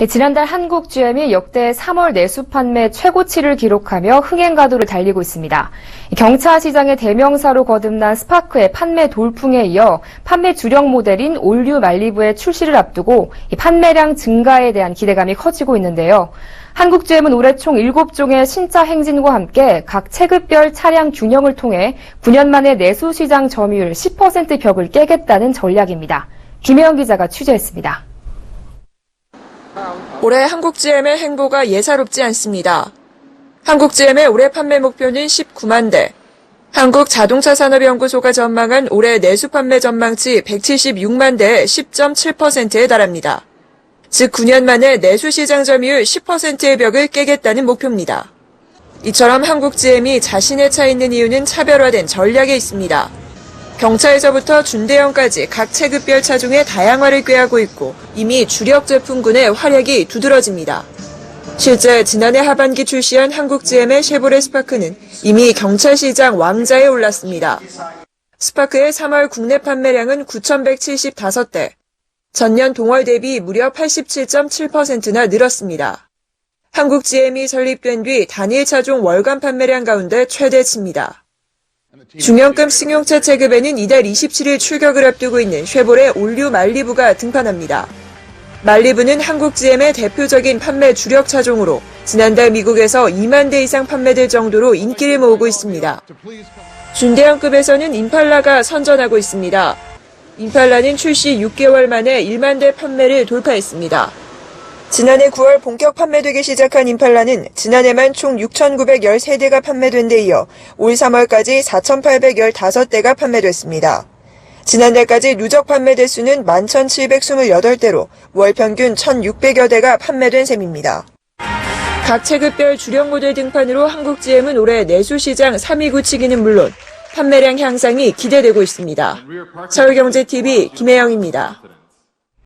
예, 지난달 한국 GM이 역대 3월 내수 판매 최고치를 기록하며 흥행 가도를 달리고 있습니다. 경차 시장의 대명사로 거듭난 스파크의 판매 돌풍에 이어 판매 주력 모델인 올류 말리부의 출시를 앞두고 이 판매량 증가에 대한 기대감이 커지고 있는데요. 한국 GM은 올해 총 7종의 신차 행진과 함께 각 체급별 차량 균형을 통해 9년 만에 내수 시장 점유율 10% 벽을 깨겠다는 전략입니다. 김혜영 기자가 취재했습니다. 올해 한국 GM의 행보가 예사롭지 않습니다. 한국 GM의 올해 판매 목표는 19만 대. 한국 자동차 산업연구소가 전망한 올해 내수 판매 전망치 176만 대의 10.7%에 달합니다. 즉 9년 만에 내수 시장 점유율 10%의 벽을 깨겠다는 목표입니다. 이처럼 한국 GM이 자신의 차 있는 이유는 차별화된 전략에 있습니다. 경차에서부터 준대형까지 각 체급별 차종의 다양화를 꾀하고 있고 이미 주력 제품군의 활약이 두드러집니다. 실제 지난해 하반기 출시한 한국 GM의 쉐보레 스파크는 이미 경차 시장 왕자에 올랐습니다. 스파크의 3월 국내 판매량은 9,175대, 전년 동월 대비 무려 87.7%나 늘었습니다. 한국 GM이 설립된 뒤 단일 차종 월간 판매량 가운데 최대치입니다. 중형급 승용차 체급에는 이달 27일 출격을 앞두고 있는 쉐보레 올류 말리부가 등판합니다. 말리부는 한국 GM의 대표적인 판매 주력 차종으로 지난달 미국에서 2만 대 이상 판매될 정도로 인기를 모으고 있습니다. 준대형급에서는 임팔라가 선전하고 있습니다. 임팔라는 출시 6개월 만에 1만 대 판매를 돌파했습니다. 지난해 9월 본격 판매되기 시작한 임팔라는 지난해만 총 6,913대가 판매된 데 이어 올 3월까지 4,815대가 판매됐습니다. 지난달까지 누적 판매 대수는 11,728대로 월 평균 1,600여 대가 판매된 셈입니다. 각 체급별 주력 모델 등판으로 한국 GM은 올해 내수 시장 3위 굳히기는 물론 판매량 향상이 기대되고 있습니다. 서울경제TV 김혜영입니다.